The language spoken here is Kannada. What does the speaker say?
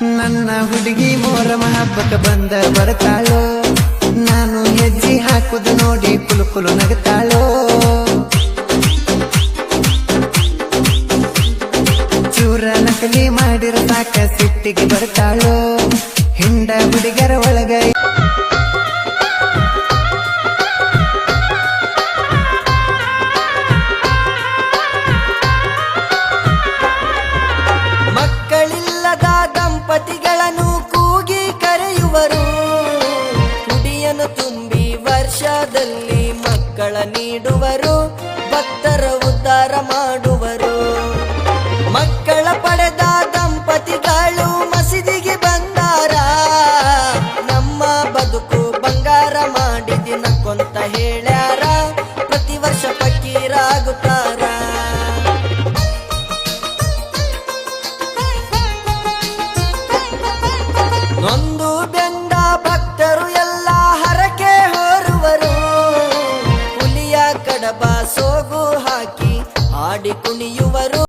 ನನ್ನ ಹುಡುಗಿ ಮೋರ ಹಬ್ಬಕ್ಕೆ ಬಂದ ಬರ್ತಾಳೋ ನಾನು ಹೆಜ್ಜೆ ಹಾಕುದು ನೋಡಿ ಕುಲು ಕುಲು ನಗತಾಳೋ. ಚೂರ ನಕಲಿ ಮಾಡಿರ ಸಾಕ ಸಿಟ್ಟಿಗೆ ಬರ್ತಾಳೋ. ಹಿಂಡ ಹುಡುಗರ ಒಳಗ ಮಕ್ಕಳಿಲ್ಲದ ದಂಪತಿಗಳನ್ನು ಕೂಗಿ ಕರೆಯುವರು. ಕುಡಿಯನು ತುಂಬಿ ವರ್ಷದಲ್ಲಿ ಮಕ್ಕಳ ನೀಡುವರು. ಭಕ್ತರ ಉದ್ಧಾರ ಮಾಡುವರು. ಮಕ್ಕಳ ಪಡೆದ ದಂಪತಿಗಳು ಮಸೀದಿಗೆ ಬಂದಾರ. ನಮ್ಮ ಬದುಕು ಬಂಗಾರ ಮಾಡಿ ದಿನಕ್ಕೊಂತ ಕೊಂತ ಹೇಳ್ಯಾರ. ಪ್ರತಿ ವರ್ಷ ಫಕೀರಾಗುತ್ತಾರ. ನೊಂದು ಬೆಂದ ಭಕ್ತರು ಎಲ್ಲ ಹರಕೆ ಹೊರುವರು. ಹುಲಿಯ ಕಡಬ ಸೋಗು ಹಾಕಿ ಆಡಿ ಕುಣಿಯುವರು.